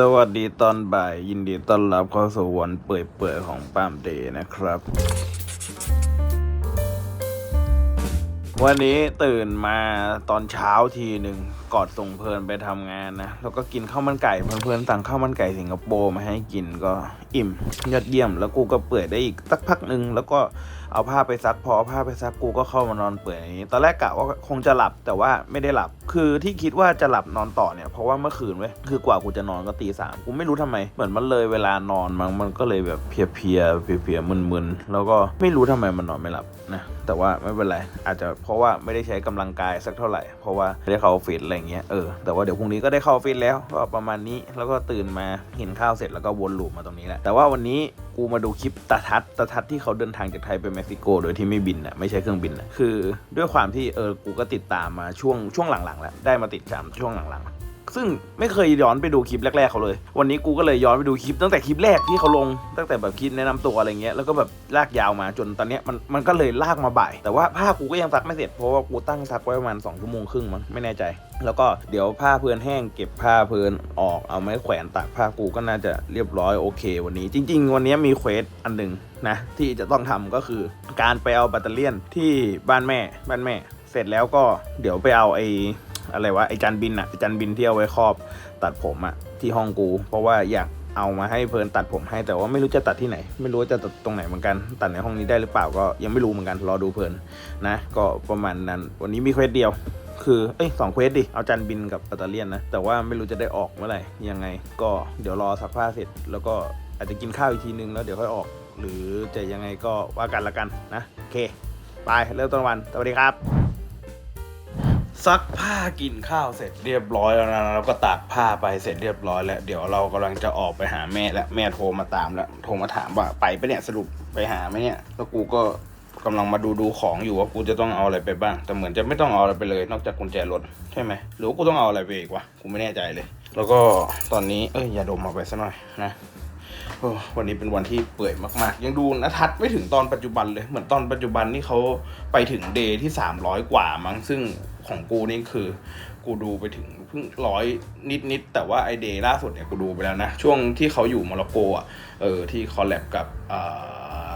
สวัสดีตอนบ่าย ยินดีต้อนรับเข้าสู่วันเปื่อยๆของป้ามเดย์นะครับ วันนี้ตื่นมาตอนเช้าทีหนึ่งกอดส่งเพลินไปทำงานนะแล้วก็กินข้าวมันไก่เพลินๆสั่งข้าวมันไก่สิงคโปร์มาให้กินก็อิ่มยอดเยี่ยม แล้วกูก็เปื่อยได้อีกสักพักหนึ่งแล้วก็เอาผ้าไปซักพอเอาผ้าไปซักกูก็เข้ามานอนเปื่อยอย่างนี้ตอนแรกกะว่าคงจะหลับแต่ว่าไม่ได้หลับ คือที่คิดว่าจะหลับนอนต่อเนี่ยเพราะว่าเมื่อคืนเว้ยคือกว่ากูจะนอนก็ตีสามกูไม่รู้ทำไม เหมือนมันเลยเวลานอนมั้งมันก็เลยแบบเพลียเพียๆเพียมึนๆแล้วก็ไม่รู้ทำไมมันนอนไม่หลับนะแต่ว่าไม่เป็นไรอาจจะเพราะว่าไม่ได้ใช้กำลังกายสักเท่าไหร่ เพราะว่าไม่ได้เข้าออฟฟิศอะไรเงี้ยเออแต่ว่าเดี๋ยวพรุ่งนี้ก็ได้เข้าออฟฟิศแล้วก็ประมาณนี้แล้วก็ตื่นมาเห็นข้าวเสร็จแล้วก็วนลูปมาตรงนี้แหละแต่ว่าวันนี้กูมาดูคลิปตาทัดตาทัดที่เขาเดินทางจากไทยไปเม็กซิโก โดยที่ไม่บินอะไม่ใช่เครื่องบินอะคือด้วยความที่เออกูก็ติดตามมาช่วงช่วงหลังๆแล้วได้มาติดตามช่วงหลังๆ ซึ่งไม่เคยย้อนไปดูคลิปแรกๆเขาเลย วันนี้กูก็เลยย้อนไปดูคลิปตั้งแต่คลิปแรกที่เขาลงตั้งแต่แบบคลิปแนะนำตัวอะไรเงี้ยแล้วก็แบบลากยาวมาจนตอนเนี้ยมันมันก็เลยลากมาบ่าย แต่ว่าผ้ากูก็ยังซักไม่เสร็จเพราะว่ากูตั้งซักไว้ประมาณ2ชั่วโมงครึ่งมั้งไม่แน่ใจ แล้วก็เดี๋ยวผ้าเพลินแห้งเก็บผ้าเพลินออกเอาไม้แขวนตากผ้ากูก็น่าจะเรียบร้อยโอเค วันนี้จริง ๆ วันนี้มีเควสอันหนึ่งนะที่จะต้องทำก็คือ การไปเอาแบตเตอรี่ที่บ้านแม่บ้านแม่ เสร็จแล้วก็เดี๋ยวไปเอาไอ้ อะไรวะไอจันบินอะไอจันบินที่เอาไว้ครอบตัดผมอะที่ห้องกู เพราะว่าอยากเอามาให้เพลินตัดผมให้แต่ว่าไม่รู้จะตัดที่ไหน ไม่รู้จะตัดตรงไหนเหมือนกัน ตัดในห้องนี้ได้หรือเปล่าก็ยังไม่รู้เหมือนกันรอดูเพลินนะ ก็ประมาณนั้น วันนี้มีเควสเดียว คือเอ้ยสองเควสดิเอาจันบินกับปัตเตรเลียนนะแต่ว่าไม่รู้จะได้ออกเมื่อไหร่ยังไง ก็เดี๋ยวรอซักผ้าเสร็จ แล้วก็อาจจะกินข้าวอีกทีนึงแล้วเดี๋ยวค่อยออก หรือจะยังไงก็ว่ากันละกันนะโอเคไปเริ่มต้นวันสวัสดีครับ ซักผ้ากินข้าวเสร็จเรียบร้อยแล้วนะแล้วก็ตากผ้าไปเสร็จเรียบร้อยแล้ว เดี๋ยวเรากำลังจะออกไปหาแม่แล้วแม่โทรมาตามแล้วโทรมาถามว่าไปไปะเนี่ยสรุปไปหาไหมเนี่ยแล้วกูก็กำลังมาดูดูของอยู่ว่ากูจะต้องเอาอะไรไปบ้าง แต่เหมือนจะไม่ต้องเอาอะไรไปเลย นอกจากกุญแจรถใช่ไหมหรือว่ากูต้องเอาอะไรไปอีกวะกูไม่แน่ใจเลย แล้วก็ตอนนี้เอ้ยอย่าดมเอาไปซะหน่อยนะวันนี้เป็นวันที่เปื่อยมาก ๆ ยังดูนทัศน์ไม่ถึงตอนปัจจุบันเลย เหมือนตอนปัจจุบันนี่เขาไปถึงเดย์ที่ 300 กว่ามั้งซึ่ง ของกูนี่คือ กูดูไปถึงเพิ่งร้อยนิดๆแต่ว่าไอเดย์ล่าสุดเนี่ยกูดูไปแล้วนะ ช่วงที่เขาอยู่โมร็อกโกอะเออที่คอลแลบกับอ่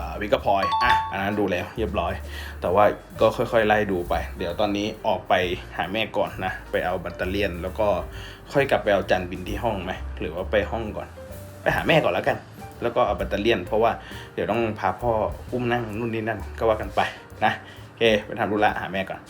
าวิกพอยอะอันนั้นดูแล้วเรียบร้อย แต่ว่าก็ค่อยๆ ไล่ดูไป เดี๋ยวตอนนี้ออกไปหาแม่ก่อนนะ ไปเอาแบัตเตอรี่ยน แล้วก็ค่อยกลับไปเอาจันบินที่ห้องไหมหรือว่าไปห้องก่อน ไปหาแม่ก่อนแล้วกันแล้วก็เอาแบตเตอรี่ยน เพราะว่าเดี๋ยวต้องพาพ่ออุ้มนั่งนู่นนี่นั่นก็ว่ากันไปนะโอเคไปทำธุระหาแม่ก่อน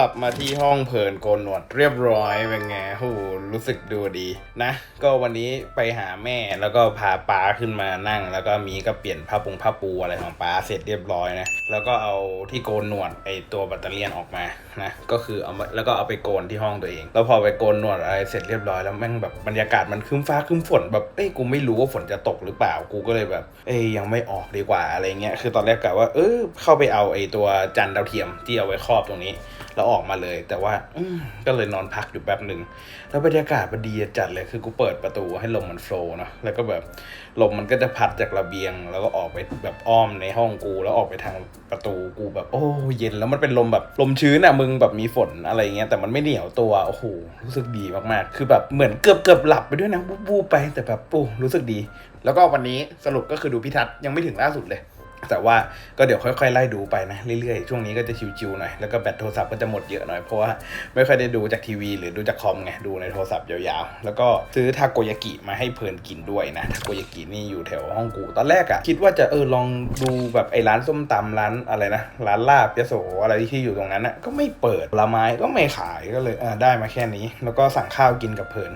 ลับมาที่ห้องเพลินโกนหนวดเรียบร้อยเป็นไงโหรู้สึกดูดีนะ ก็วันนี้ไปหาแม่แล้วก็พาป้าขึ้นมานั่ง แล้วก็มีก็เปลี่ยนผ้าปุงผ้าปูอะไรของป้าเสร็จเรียบร้อยนะ แล้วก็เอาที่โกนหนวดไอตัวแบตเตอรี่ออกมานะก็คือเอามาแล้วก็เอาไปโกนที่ห้องตัวเอง แล้วพอไปโกนหนวดอะไรเสร็จเรียบร้อยแล้วแม่งแบบบรรยากาศมันคึ้มฟ้าคึ้มฝนแบบเอ้ยกูไม่รู้ว่าฝนจะตกหรือเปล่ากูก็เลยแบบเอ้ยยังไม่ออกดีกว่าอะไรเงี้ยคือตอนแรกกะว่าเออเข้าไปเอาไอตัวจันดาวเทียมที่เอาไว้ครอบตรงนี้แล้วออกมาเลย แต่ว่าอืมก็เลยนอนพักอยู่แป๊บหนึ่งแล้วบรรยากาศมันดีจัดเลยคือกูเปิดประตูให้ลมมันโฟล์เนาะแล้วก็แบบลมมันก็จะพัดจากระเบียง แล้วก็ออกไปแบบอ้อมในห้องกู แล้วออกไปทางประตูกูแบบโอ้เย็นแล้วมันเป็นลมแบบลมชื้นอะมึงแบบมีฝนอะไรเงี้ยแต่มันไม่เหนียวตัวโอ้โหรู้สึกดีมากๆ คือแบบเหมือนเกือบเกือบหลับไปด้วยนะวูบๆไปแต่แบบปูรู้สึกดี แล้วก็วันนี้สรุปก็คือดูพิทัศน์ยังไม่ถึงล่าสุดเลย แต่ว่าก็เดี๋ยวค่อยๆไล่ดูไปนะเรื่อยๆ ช่วงนี้ก็จะชิวๆหน่อย แล้วก็แบตโทรศัพท์ก็จะหมดเยอะหน่อย เพราะว่าไม่ค่อยได้ดูจากทีวี หรือดูจากคอมไง ดูในโทรศัพท์ยาวๆ แล้วก็ซื้อทาโกยากิมาให้เพลินกินด้วยนะ ทาโกยากินี่อยู่แถวห้องกู ตอนแรกอะคิดว่าจะเออลองดูแบบไอ้ร้านส้มตำร้านอะไรนะ ร้านลาบยโสอะไรที่อยู่ตรงนั้นอะก็ไม่เปิดผลไม้ก็ไม่ขายก็เลยเออได้มาแค่นี้ แล้วก็สั่งข้าวกินกับเพลิน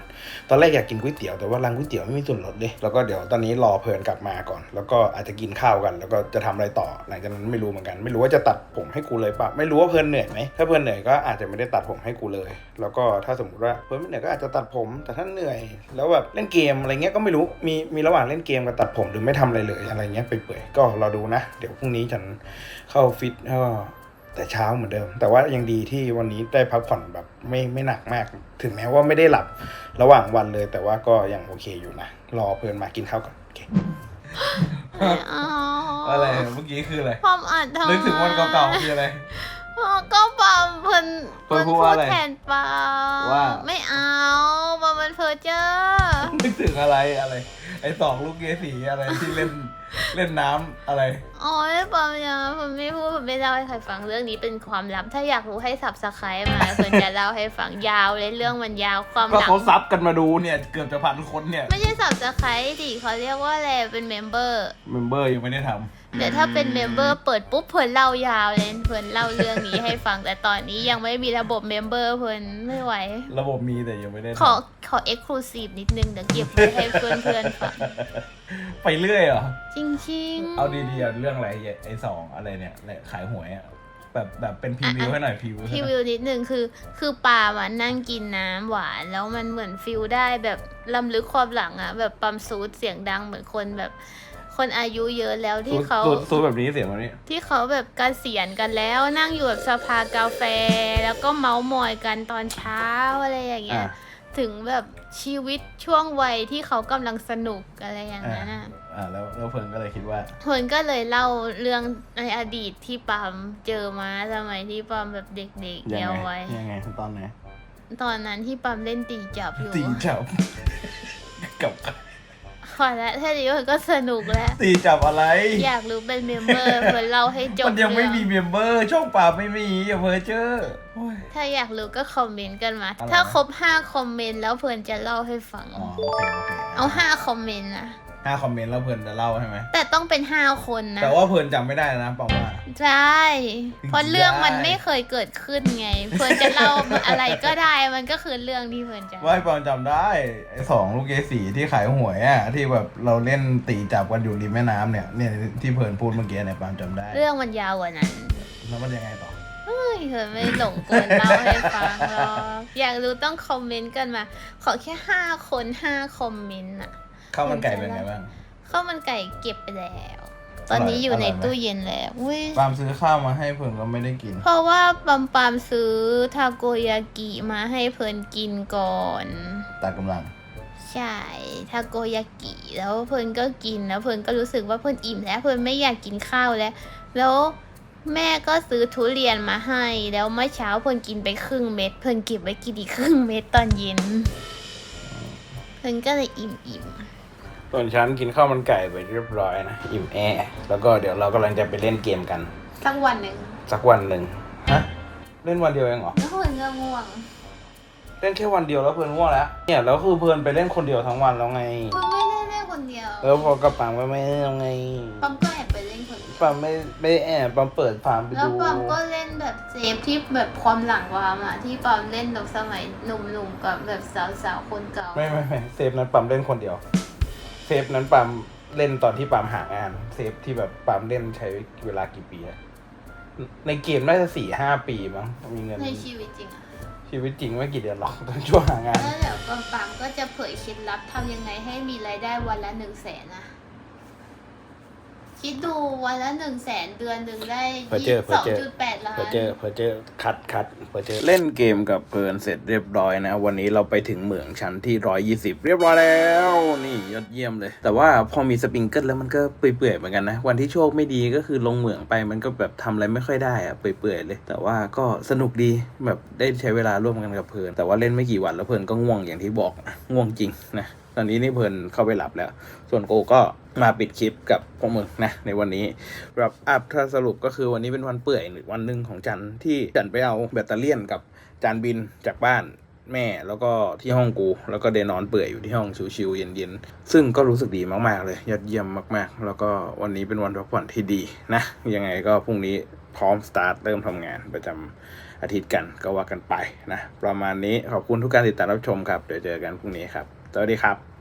ตอนแรกอยากกินก๋วยเตี๋ยวแต่ว่าร้านก๋วยเตี๋ยวไม่มีส่วนลดเลย แล้วก็เดี๋ยวตอนนี้รอเพลินกลับมาก่อน แล้วก็อาจจะกินข้าวกัน แล้วก็จะทำอะไรต่อหลังจากนั้นไม่รู้เหมือนกัน ไม่รู้ว่าจะตัดผมให้กูเลยปะไม่รู้ว่าเพลินเหนื่อยไหมถ้าเพลินเหนื่อยก็อาจจะไม่ได้ตัดผมให้กูเลย แล้วก็ถ้าสมมติว่าเพลินไม่เหนื่อยก็อาจจะตัดผม แต่ถ้าเหนื่อย แล้วแบบเล่นเกมอะไรเงี้ยก็ไม่รู้มีมีระหว่างเล่นเกมกับตัดผมหรือไม่ทำอะไรเลยอะไรเงี้ยไปเปื่อยๆก็รอดูนะ เดี๋ยวพรุ่งนี้ฉันเข้าฟิตก็แต่เช้าเหมือนเดิม แต่ว่ายังดีที่วันนี้ได้พักผ่อนแบบไม่ไม่หนักมาก ถึงแม้ว่าไม่ได้หลับระหว่างวันเลย แต่ว่าก็ยังโอเคอยู่นะ รอเพื่อนมากินข้าวก่อนโอเค ไม่เอาอะไรเมื่อกี้คืออะไรความอ่านทำไมนึกถึงวันเก่าๆคืออะไรอ๋อก็ปาล์มเพิ่นเพิ่นพูดว่าอะไรแทนปาล์มว่า ไม่เอาปาล์มมันเพอเจอร์ นึกถึงอะไรอะไร ไอ้สองลูกเกสีอะไรที่เล่นเล่นน้ำอะไร อ๋อไม่ปาล์มยังผมไม่พูดผมไม่เล่าให้ใครฟังเรื่องนี้เป็นความลับ ถ้าอยากรู้ให้สับสไครมาเพิ่นจะเล่าให้ฟังยาวเลยเรื่องมันยาวความก็หลังเขาซับกันมาดูเนี่ยเกือบจะพันคนเนี่ยไม่ใช่สับสไครดิเขาเรียกว่าอะไรเป็นเมมเบอร์ เมมเบอร์ยังไม่ได้ท แต่ถ้าเป็นเมมเบอร์เปิดปุ๊บเพิ่นเล่ายาวเลยเพิ่นเล่าเรื่องนี้ให้ฟังแต่ตอนนี้ยังไม่มีระบบเมมเบอร์เพิ่นไม่ไหวำระบบมีแต่ยังไม่ได้ขอทขอเอ็กซ์คลูซีฟนิดนึงเดี๋ยวเก็บไว้ให้เพื่อนเพื่อนๆฟังำไปเรื่อยเหรอจริงๆเอาดีๆอะเรื่องอะไรไอ้สองอะไรเนี่ยแหละขายหวยอะแบบแบบเป็นพรีวิวให้หน่อยพรีวิวให้พี่หน่อยวิวนิดนึงคือ คือปามันนั่งกินน้ำหวานแล้วมันเหมือนฟิลได้แบบลำลึกความหลังอะแบบปั๊มซูดเสียงดังเหมือนคนแบบ คนอายุเยอะแล้วที่เขาซูดซูดแบบนี้เสียงแบบนี้ ที่เขาแบบเกษียณกันแล้วนั่งอยู่แบบสภากาแฟ แล้วก็เมาส์มอยกันตอนเช้าอะไรอย่างเงี้อะยถึงแบบชีวิตช่วงวัยที่เขากำลังสนุกอะไรอย่างนั้นอะอ่าแล้วแล้วเพิ่นก็เลยคิดว่าเพิร์นก็เลยเล่าเรื่องในอดีตที่ปามเจอมาสมัยที่ปามแบบเด็กๆยังเยาว์ไงไว้ยังไงตอนไหนตอนนั้นที่ปามเล่นตีจับอยู่ตีจับกับ พอแล้วแค่นี้มันก็สนุกแล้ว ตีจับอะไร อยากรู้เป็นเมมเบอร์เพิร์นเล่าให้จบมันยังไม่มีเรื่องเมมเบอร์ช่องป่าบไม่มีอย่าเพอเจอโอ้ย ถ้าอยากรู้ก็คอมเมนต์กันมา อะไรนะถ้าครบห้าคอมเมนต์แล้วเพิร์นจะเล่าให้ฟัง อ๋อโอเคโอเค เอาห้าคอมเมนต์นะ ห้าคอมเมนต์แล้วเพิ่นจะเล่าใช่ไหมแต่ต้องเป็นห้าคนนะ แต่ว่าเพิ่นจำไม่ได้นะปองว่าใช่ เพราะเรื่องมันได้ไม่เคยเกิดขึ้นไง เพิร์นจะเล่าอะไรก็ได้ มันก็คือเรื่องที่เพิร์นจะว่าให้ปองจำได้ไอ้สองลูกเกสีที่ขายหวยอะที่แบบเราเล่นตีจับกันอยู่ริมแม่น้ำเนี่ยเนี่ยที่เพิ่นพูดเมื่อกี้เนี่ยปองจำได้ เรื่องมันยาวกว่านั้นแล้วมันยังไงต่อเฮ้ยเธอไม่หลงกลเล่าให้ฟังหรอกอยากรู้ต้องคอมเมนต์กันมา ขอแค่ห้าคนห้าคอมเมนต์อะ ข้าวมันไก่เป็นไงบ้างข้าวมันไก่เก็บไปแล้ว ตอนนี้อยู่ในอร่อยไหมตู้เย็นแล้วอุ้ยปามซื้อข้าวมาให้เพิ่นก็ไม่ได้กิน เพราะว่าปัมปามซื้อทาโกยากิมาให้เพิ่นกินก่อนตัดกำลังใช่ทาโกยากิแล้วเพิ่นก็กินแล้วเพิ่นก็รู้สึกว่าเพิ่นอิ่มแล้วเพิ่นไม่อยากกินข้าวแล้ว แล้วแม่ก็ซื้อทุเรียนมาให้ แล้วเมื่อเช้าเพิ่นกินไปครึ่งเม็ด เพิ่นเก็บไว้กินอีกครึ่งเม็ดตอนเย็น เพิ่นก็เลยอิ่มอิ่ม ส่วนฉันกินข้าวมันไก่ไปเรียบร้อยนะอิ่มแอแล้วก็เดี๋ยวเรากำลังจะไปเล่นเกมกัน สักวันหนึ่งสักวันหนึ่งฮะเล่นวันเดียวเองเหรอ แล้วเพิ่นก็ง่วงเล่นแค่วันเดียวแล้วเพลินง่วงแล้วเนี่ยแล้วคือเพลินไปเล่นคนเดียวทั้งวันแล้วไงเพิ่นไม่ได้เล่นคนเดียวแล้วพอกระปังก็ไม่เล่นแล้วไงปั๊มก็แอบไปเล่นคนเดียวปังไม่ไม่แอบปังเปิดฟาร์มไปแล้วดูปั๊มก็เล่นแบบเซฟที่แบบความหลังวามอะที่ปั๊มเล่นแบบสมัยหนุ่มๆกับแบบสาวๆคนเก่าไม่ไม่ไม่เซฟนั้นปัมเล่นคนเดียว เซฟนั้นปามเล่นตอนที่ปามหางาน เซฟที่แบบปามเล่นใช้เวลากี่ปีอะในเกมน่าจะสี่ห้าปีมั้งมีเงินในชีวิตจริงอะชีวิตจริงไม่กี่เดือนหรอกตอนช่วงหางานแล้วเดี๋ยวปามปั๊มก็จะเผยเคล็ดลับทำยังไงให้มีรายได้วันละหนึ่งแสนนะ คิดดูวันละหนึ่งแสนเดือนหนึ่งได้เพอเจอเพอสองเจอจุดแปดล้านเพอเจอเพอเจอคัดคัดเพอเจอเล่นเกมกับเพลินเสร็จเรียบร้อยนะ วันนี้เราไปถึงเหมืองชั้นที่ร้อยี่สิบเรียบร้อยแล้ว นี่ยอดเยี่ยมเลย แต่ว่าพอมีสปริงเกิลแล้วมันก็เปื่อยๆเหมือนกันนะ วันที่โชคไม่ดีก็คือลงเหมืองไปมันก็แบบทำอะไรไม่ค่อยได้อะเปื่อยๆเลย แต่ว่าก็สนุกดีแบบได้ใช้เวลาร่วมกันกับเพลินแต่ว่าเล่นไม่กี่วันแล้วเพลินก็ง่วงอย่างที่บอกนะง่วงจริงนะ ตอนนี้นี่เพลินเข้าไปหลับแล้ว ส่วนโกก็มาปิดคลิปกับพวกมึงนะในวันนี้รับอัพถ้าสรุปก็คือวันนี้เป็นวันเปื่อยหรือวันหนึ่งของจันที่จันไปเอาแบตเตอรี่ยนกับจานบินจากบ้านแม่แล้วก็ที่ห้องกู แล้วก็เดนนอนเปื่อยอยู่ที่ห้องชิวๆเย็นๆ ซึ่งก็รู้สึกดีมากๆ เลยยอดเยี่ยมมากๆ แล้วก็วันนี้เป็นวันพักผ่อนที่ดีนะ ยังไงก็พรุ่งนี้พร้อมสตาร์ทเริ่มทำงานประจำอาทิตย์กันก็ว่ากันไปนะ ประมาณนี้ขอบคุณทุกการติดตามรับชมครับ เดี๋ยวเจอกันพรุ่งนี้ครับ สวัสดีครับ